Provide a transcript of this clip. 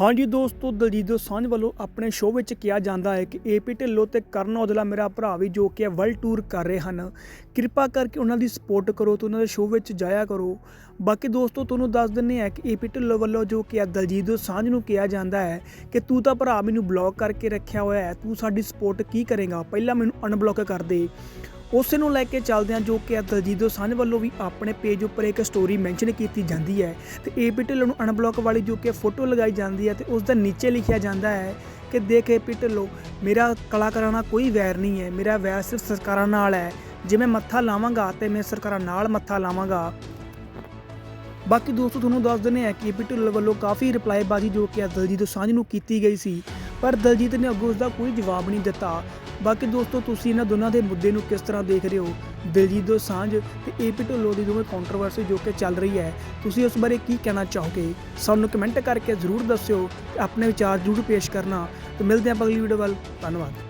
ਹਾਂਜੀ ਦੋਸਤੋ, ਦਲਜੀਤ ਦੋਸਾਂਝ ਵੱਲੋਂ ਆਪਣੇ ਸ਼ੋਅ ਵਿੱਚ ਕਿਹਾ ਜਾਂਦਾ ਹੈ ਕਿ ਏਪੀ ਢਿੱਲੋਂ ਤੇ ਕਰਨ ਔਜਲਾ ਮੇਰਾ ਭਰਾ ਵੀ ਜੋ ਕਿ ਵਰਲਡ ਟੂਰ ਕਰ ਰਹੇ ਹਨ। ਕਿਰਪਾ ਕਰਕੇ ਉਹਨਾਂ ਦੀ ਸਪੋਰਟ ਕਰੋ ਤੇ ਉਹਨਾਂ ਦੇ ਸ਼ੋਅ ਵਿੱਚ ਜਾਇਆ ਕਰੋ। ਬਾਕੀ ਦੋਸਤੋ, ਤੁਹਾਨੂੰ ਦੱਸ ਦਿੰਨੇ ਆ ਕਿ ਏਪੀ ਢਿੱਲੋਂ ਵੱਲੋਂ ਜੋ ਕਿ ਦਲਜੀਤ ਦੋਸਾਂਝ ਨੂੰ ਕਿਹਾ ਜਾਂਦਾ ਹੈ ਕਿ ਤੂੰ ਤਾਂ ਭਰਾ ਮੈਨੂੰ ਬਲੌਕ ਕਰਕੇ ਰੱਖਿਆ ਹੋਇਆ ਹੈ, ਤੂੰ ਸਾਡੀ ਸਪੋਰਟ ਕੀ ਕਰੇਗਾ? ਪਹਿਲਾਂ ਮੈਨੂੰ ਅਨਬਲੌਕ ਕਰ ਦੇ। ਉਸੇ ਨੂੰ ਲੈ ਕੇ ਚੱਲਦੇ ਹਾਂ ਜੋ ਕਿ ਦਲਜੀਤ ਦੋਸਾਂਝ ਵੱਲੋਂ ਵੀ ਆਪਣੇ ਪੇਜ ਉੱਪਰ ਇੱਕ ਸਟੋਰੀ ਮੈਂਸ਼ਨ ਕੀਤੀ ਜਾਂਦੀ ਹੈ ਤੇ ਏਪੀ ਢਿੱਲੋਂ ਨੂੰ ਅਨਬਲੌਕ ਵਾਲੀ ਜੋ ਕਿ ਫੋਟੋ ਲਗਾਈ ਜਾਂਦੀ ਹੈ ਤੇ ਉਸ ਦਾ ਨੀਚੇ ਲਿਖਿਆ ਜਾਂਦਾ ਹੈ ਕਿ ਦੇਖ ਏਪੀ ਢਿੱਲੋਂ, ਮੇਰਾ ਕਲਾਕਾਰਾਂ ਨਾਲ ਕੋਈ ਵੈਰ ਨਹੀਂ ਹੈ, ਮੇਰਾ ਵੈਰ ਸਿਰਫ ਸਰਕਾਰਾਂ ਨਾਲ ਹੈ, ਜੇ ਮੈਂ ਮੱਥਾ ਲਾਵਾਂਗਾ ਤੇ ਮੈਂ ਸਰਕਾਰਾਂ ਨਾਲ ਮੱਥਾ ਲਾਵਾਂਗਾ। ਬਾਕੀ ਦੋਸਤੋ, ਤੁਹਾਨੂੰ ਦੱਸ ਦਿੰਦੇ ਆ ਕਿ ਏਪੀ ਢਿੱਲੋਂ ਵੱਲੋਂ ਕਾਫੀ ਰਿਪਲਾਈਬਾਜ਼ੀ ਜੋ ਕਿ ਦਲਜੀਤ ਦੋਸਾਂਝ ਨੂੰ ਕੀਤੀ ਗਈ ਸੀ, ਪਰ ਦਲਜੀਤ ਨੇ ਅੱਗੋਂ ਉਸ ਦਾ ਕੋਈ ਜਵਾਬ ਨਹੀਂ ਦਿੱਤਾ। ਬਾਕੀ ਦੋਸਤੋ, ਤੁਸੀਂ ਇਹਨਾਂ ਦੋਨਾਂ ਦੇ ਮੁੱਦੇ ਨੂੰ ਕਿਸ ਤਰ੍ਹਾਂ ਦੇਖ ਰਹੇ ਹੋ? ਦਿਲਜੀਤ ਦੋਸਾਂਝ ਤੇ ਏਪੀ ਢੋਲੋ ਦੀ ਦੋਵੇਂ ਕੰਟਰੋਵਰਸੀ ਜੋ ਕਿ ਚੱਲ ਰਹੀ ਹੈ, ਤੁਸੀਂ ਉਸ ਬਾਰੇ ਕੀ ਕਹਿਣਾ ਚਾਹੋਗੇ? ਸਾਨੂੰ ਕਮੈਂਟ ਕਰਕੇ ਜ਼ਰੂਰ ਦੱਸਿਓ ਤੇ ਆਪਣੇ ਵਿਚਾਰ ਜ਼ਰੂਰ ਪੇਸ਼ ਕਰਨਾ। ਤੇ ਮਿਲਦੇ ਹਾਂ ਅਗਲੀ ਵੀਡੀਓ ਵੱਲ। ਧੰਨਵਾਦ।